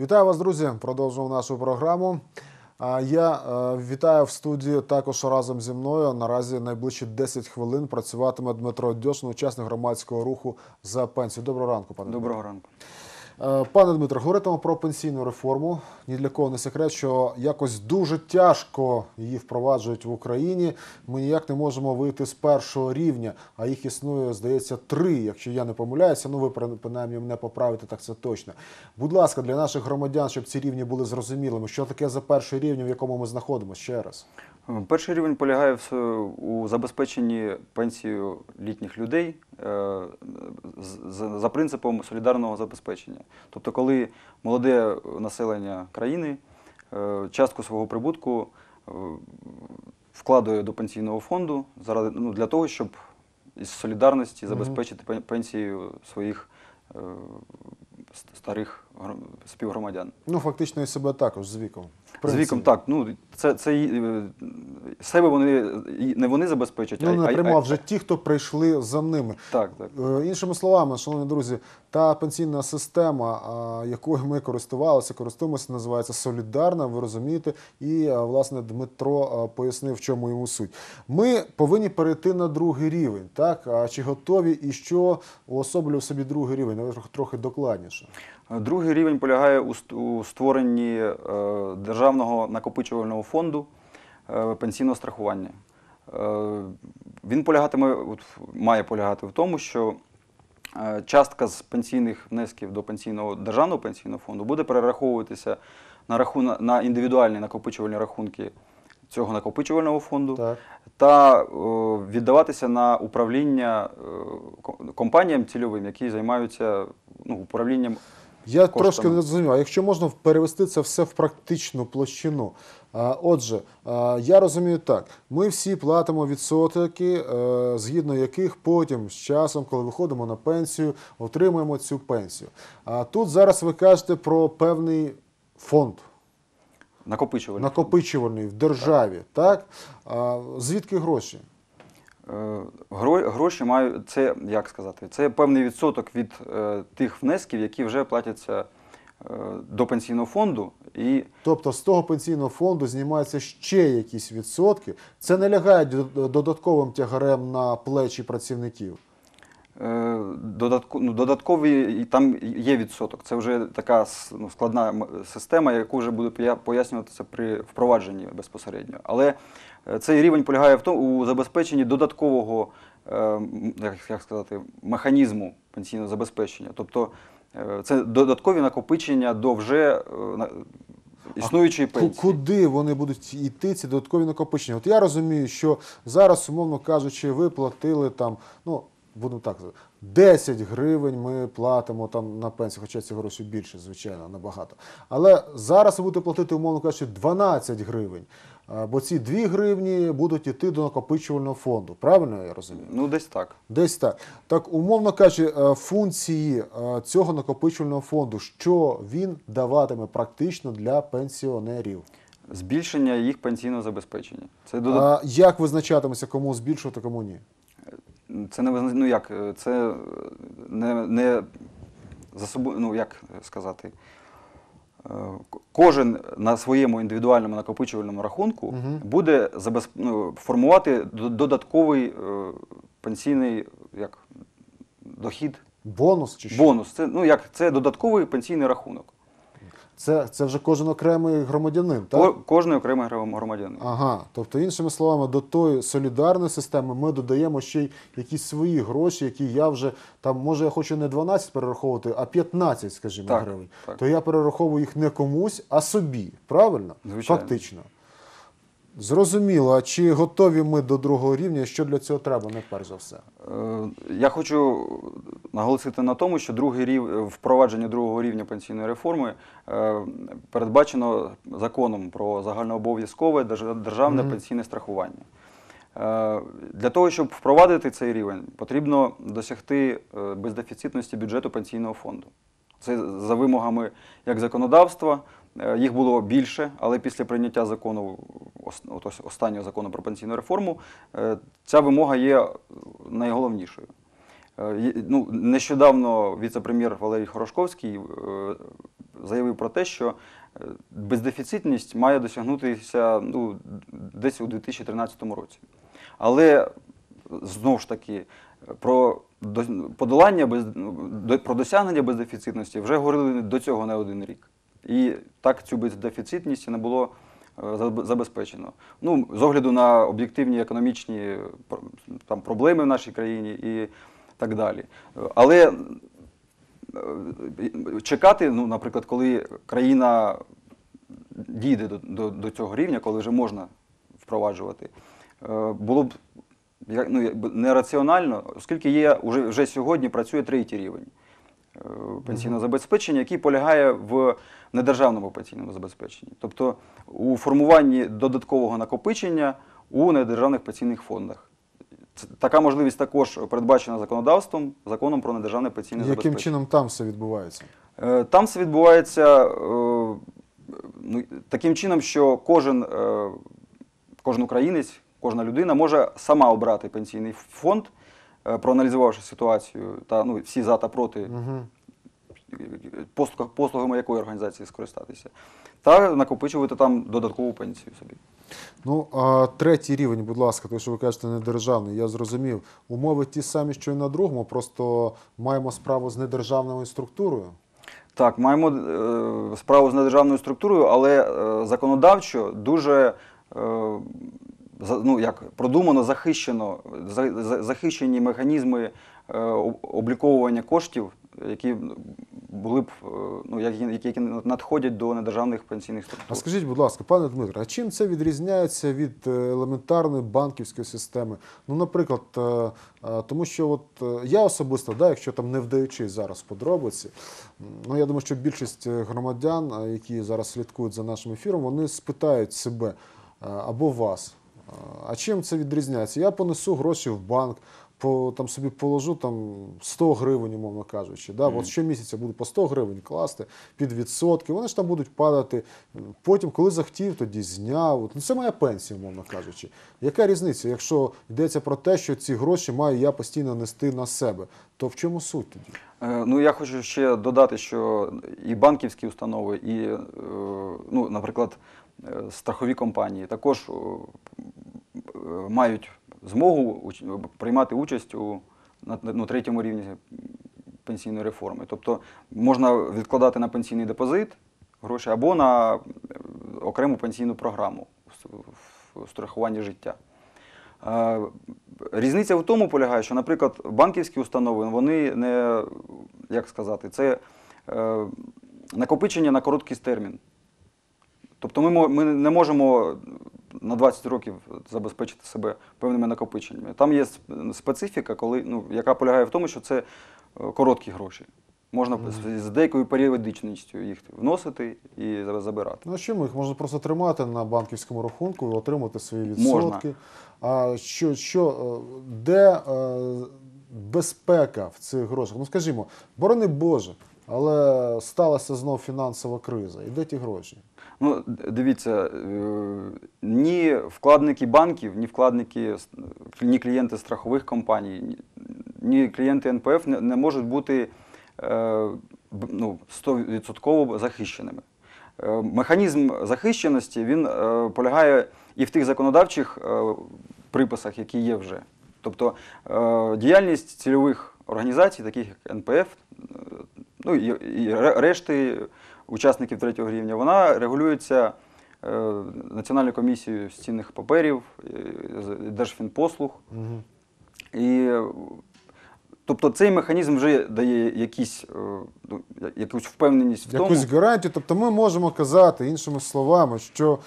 Вітаю вас, друзі! Продовжуємо нашу програму. Я е, вітаю в студії також разом зі мною. Наразі найближчі 10 хвилин працюватиме Дмитро Дьошин, учасник громадського руху за пенсію. Доброго ранку, пане. Доброго ранку. Е, Пане Дмитро, говоритимо про пенсійну реформу. Ні для кого не секрет, що якось дуже тяжко її впроваджують в Україні. Ми ніяк не можемо вийти з першого рівня, а їх існує, здається, три. Якщо я не помиляюся, ну ви принаймні мене поправите, так це точно. Будь ласка, для наших громадян, щоб ці рівні були зрозумілими, що таке за перший рівень, в якому ми знаходимося ще раз. Перший рівень полягає в, у забезпеченні пенсією літніх людей е, за принципом солідарного забезпечення. Тобто, коли молоде населення країни е, частку свого прибутку е, вкладує до пенсійного фонду заради ну, для того, щоб із солідарності забезпечити пен- пенсією своїх старих співгромадян. Ну, фактично, і себе також з віком. З віком так. Ну це, це е, себе вони не вони забезпечують, Ну, не а- прямо, а- вже ті, хто прийшли за ними. Так, так. Е, Іншими словами, шановні друзі, та пенсійна система, якою ми користувалися, користуємося, називається солідарна. Ви розумієте, і власне Дмитро пояснив, в чому йому суть. Ми повинні перейти на другий рівень. Так а чи готові і що уособлює в собі другий рівень? Трохи- трохи докладніше. Другий рівень полягає у створенні е, державного накопичувального фонду е, пенсійного страхування. Е, Він полягатиме, має полягати в тому, що частка з пенсійних внесків до пенсійного державного пенсійного фонду буде перераховуватися на рахунок на індивідуальні накопичувальні рахунки цього накопичувального фонду Так. та е, віддаватися на управління е, компаніям цільовим, які займаються ну, управлінням Я коштами. трошки не зрозумів. А якщо можна перевести це все в практичну площину. Отже, я розумію так: ми всі платимо відсотки, е, згідно яких потім з часом, коли виходимо на пенсію, отримуємо цю пенсію. А тут зараз ви кажете про певний фонд накопичувальних. накопичувальний в державі. Так? А, Звідки гроші? Е, гро- Гроші мають це як сказати, це певний відсоток від е, тих внесків, які вже платяться е, до пенсійного фонду, і Тобто з того пенсійного фонду знімаються ще якісь відсотки. Це не лягає додатковим тягарем на плечі працівників. Е, додатко, ну, додатковий і там є відсоток. Це вже така ну, складна система, яку вже буде пояснюватися при впровадженні безпосередньо. Але е, цей рівень полягає в тому у забезпеченні додаткового е, як, сказати, механізму пенсійного забезпечення. Тобто е, це додаткові накопичення до вже е, існуючої Ку- пенсії. Куди вони будуть йти, ці додаткові накопичення? От я розумію, що зараз, умовно кажучи, ви платили там, ну, будемо так казати, 10 гривень ми платимо там на пенсію, хоча ці гроші більше, звичайно, набагато. Але зараз ви будете платити, умовно кажучи, 12 гривень. Бо ці 2 гривні будуть йти до накопичувального фонду. Правильно я розумію? Ну, десь так. Десь так. Так, умовно кажучи, е, функції е, цього накопичувального фонду, що він даватиме практично для пенсіонерів? Збільшення їх пенсійного забезпечення. Це додат... А як визначатиметься, кому збільшувати, кому ні? Це не ну як, е, це е, не, не за собою, ну як сказати, е, кожен на своєму індивідуальному накопичувальному рахунку Мгм. буде забез... ну, формувати додатковий пенсійний як, дохід, Бонус чи що? бонус. Це, ну, як, це додатковий пенсійний рахунок. Це, це вже кожен окремий громадянин, Ко- так? Кожний окремий громадянин. Ага, тобто, іншими словами, до тої солідарної системи ми додаємо ще й якісь свої гроші, які я вже там, може, я хочу не 12 перераховувати, а 15, скажімо, Так, гривень. так. То я перераховую їх не комусь, а собі. Правильно? Звичайно. Фактично. Зрозуміло, а чи готові ми до другого рівня, що для цього треба, не перш за все? Е, Я хочу наголосити на тому, що другий рів... впровадження другого рівня пенсійної реформи е, передбачено законом про загальнообов'язкове держ- державне Мгм. пенсійне страхування. Е, Для того, щоб впровадити цей рівень, потрібно досягти е, бездефіцитності бюджету пенсійного фонду. Це за вимогами як законодавства. Е, Їх було більше, але після прийняття закону, останнього закону про пенсійну реформу, е, ця вимога є найголовнішою. Е, Ну, нещодавно віце-прем'єр Валерій Хорошковський е, заявив про те, що е, бездефіцитність має досягнутися ну, десь у 2013 році. Але знову ж таки про подолання без про досягнення бездефіцитності вже говорили до цього не один рік. І так цю бездефіцитність не було забезпечено. Ну, з огляду на об'єктивні економічні там, проблеми в нашій країні і так далі. Але е, чекати, ну, наприклад, коли країна дійде до, до, до цього рівня, коли вже можна впроваджувати, е, було б ну, нераціонально, оскільки є вже, вже сьогодні працює третій рівень е, пенсійного забезпечення, який полягає в недержавному пенсійному забезпеченні, тобто у формуванні додаткового накопичення у недержавних пенсійних фондах. Така можливість також передбачена законодавством, законом про недержавне пенсійне Яким чином там все відбувається? Е, Там все відбувається е, ну, таким чином, що кожен, е, кожен українець, кожна людина може сама обрати пенсійний фонд, проаналізувавши ситуацію та ну, всі за та проти Угу. послугами якої організації скористатися, та накопичувати там додаткову пенсію собі. Ну, а третій рівень, будь ласка, тому що ви кажете недержавний, я зрозумів. Умови ті самі, що і на другому, просто маємо справу з недержавною структурою. Так, маємо е, справу з недержавною структурою, але е, законодавчо дуже е, ну, як, продумано, захищено, за, за- захищені механізми е, обліковування коштів, які були б е, ну, які, які надходять до недержавних пенсійних структур. А скажіть, будь ласка, пане Дмитро, а чим це відрізняється від е, елементарної банківської системи? Ну, наприклад, е, тому що от я особисто, да, якщо там не вдаючись зараз подробиці, ну я думаю, що більшість громадян, які зараз слідкують за нашим ефіром, вони спитають себе або вас. А чим це відрізняється? Я понесу гроші в банк, по, там собі положу там 100 гривень, умовно кажучи. Да? От щомісяця буду по 100 гривень класти під відсотки, вони ж там будуть падати. Потім, коли захотів, тоді зняв. От, Ну, це моя пенсія, умовно кажучи. Яка різниця, якщо йдеться про те, що ці гроші маю я постійно нести на себе, то в чому суть тоді? Е, Ну, я хочу ще додати, що і банківські установи, і, е, ну, наприклад, е, страхові компанії також мають змогу приймати участь у на, на третьому рівні пенсійної реформи. Тобто можна відкладати на пенсійний депозит гроші або на е, окрему пенсійну програму в страхуванні життя. Е, Різниця в тому полягає, що, наприклад, банківські установи, вони не, як сказати, це е, накопичення на короткий термін. Тобто ми, ми не можемо на 20 років забезпечити себе певними накопиченнями. Там є специфіка, коли, ну, яка полягає в тому, що це е, короткі гроші. Можна з- з деякою періодичністю їх вносити і забирати. Ну, а чому їх можна просто тримати на банківському рахунку і отримати свої Можна. відсотки? А що, що, е, де е, безпека в цих грошах? Ну скажімо, борони Боже, але сталася знов фінансова криза. І де ті гроші? Ну, дивіться, е, ні вкладники банків, ні вкладники, ні клієнти страхових компаній, ні- клієнти НПФ не, можуть бути е, ну, 100% захищеними. Е, Механізм захищеності він полягає і в тих законодавчих приписах, які є вже. Тобто діяльність цільових організацій, таких як НПФ, ну і, і решти учасників третього рівня, вона регулюється е, Національною комісією з цінних паперів, е, Держфінпослуг. Угу. І, тобто цей механізм вже дає якісь, е, ну, якусь впевненість в тому. Якусь гарантію. Тобто ми можемо казати іншими словами, що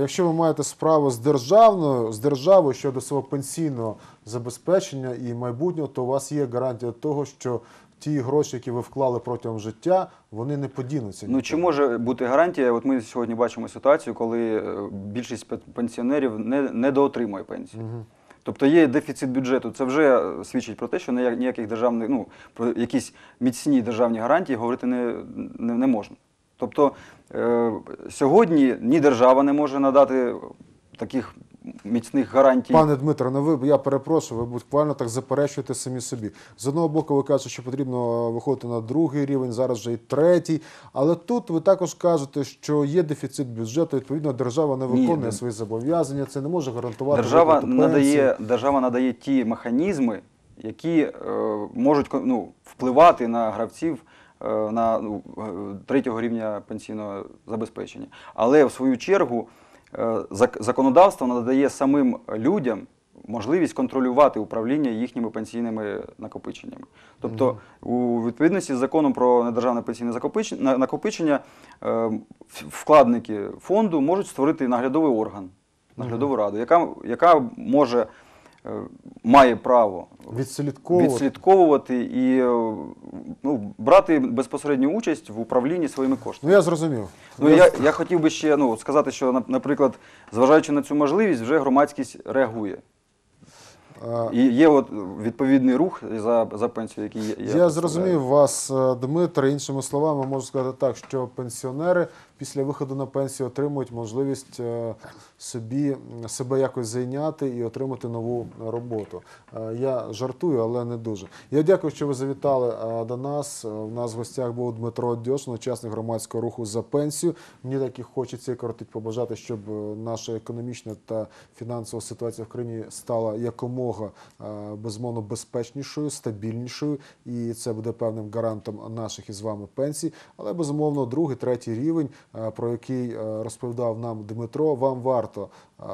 якщо ви маєте справу з державною, з державою щодо свого пенсійного забезпечення і майбутнього, то у вас є гарантія того, що ті гроші, які ви вклали протягом життя, вони не подінуться. Ну чи може бути гарантія? От ми сьогодні бачимо ситуацію, коли е, більшість пен- пенсіонерів не, не доотримує пенсію. Мгм. Тобто є дефіцит бюджету. Це вже е, свідчить про те, що ніяк- ніяких державних, ну про якісь міцні державні гарантії говорити не, не, не можна. Тобто е, сьогодні ні держава не може надати таких міцних гарантій. Пане Дмитро, ну ви я перепрошую, ви буквально так заперечуєте самі собі. З одного боку, ви кажете, що потрібно виходити на другий рівень, зараз вже і третій. Але тут ви також кажете, що є дефіцит бюджету. Відповідно, держава не виконує не- свої зобов'язання. Це не може гарантувати Держава надає, держава надає ті механізми, які е, можуть ну, впливати на гравців е, на ну, е, третього рівня пенсійного забезпечення. Але в свою чергу законодавство надає самим людям можливість контролювати управління їхніми пенсійними накопиченнями. Тобто, у відповідності з законом про недержавне пенсійне накопичення е, вкладники фонду можуть створити наглядовий орган наглядову раду, яка, яка може е, має право Відслідковувати. відслідковувати і е, ну, брати безпосередню участь в управлінні своїми коштами. Ну я зрозумів. Ну я, я хотів би ще ну, сказати, що, наприклад, зважаючи на цю можливість, вже громадськість реагує. Е, І є от відповідний рух за, за пенсію, який я, Я, зрозумів вас, е, Дмитре. Іншими словами, можу сказати так, що пенсіонери після виходу на пенсію отримують можливість е, собі себе якось зайняти і отримати нову роботу. Е, Я жартую, але не дуже. Я дякую, що ви завітали е, до нас. У нас в гостях був Дмитро Дьошин, учасник громадського руху за пенсію. Мені так і хочеться коротить побажати, щоб наша економічна та фінансова ситуація в країні стала якомога безумовно безпечнішою, стабільнішою, і це буде певним гарантом наших із вами пенсій. Але безумовно, другий, третій рівень, про який е, розповідав нам Дмитро, вам варто е,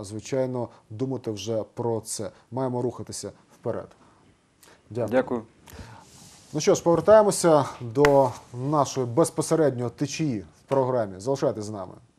звичайно думати вже про це. Маємо рухатися вперед. Дякую. Дякую. Ну що ж, повертаємося до нашої безпосередньо течії в програмі. Залишайтесь з нами.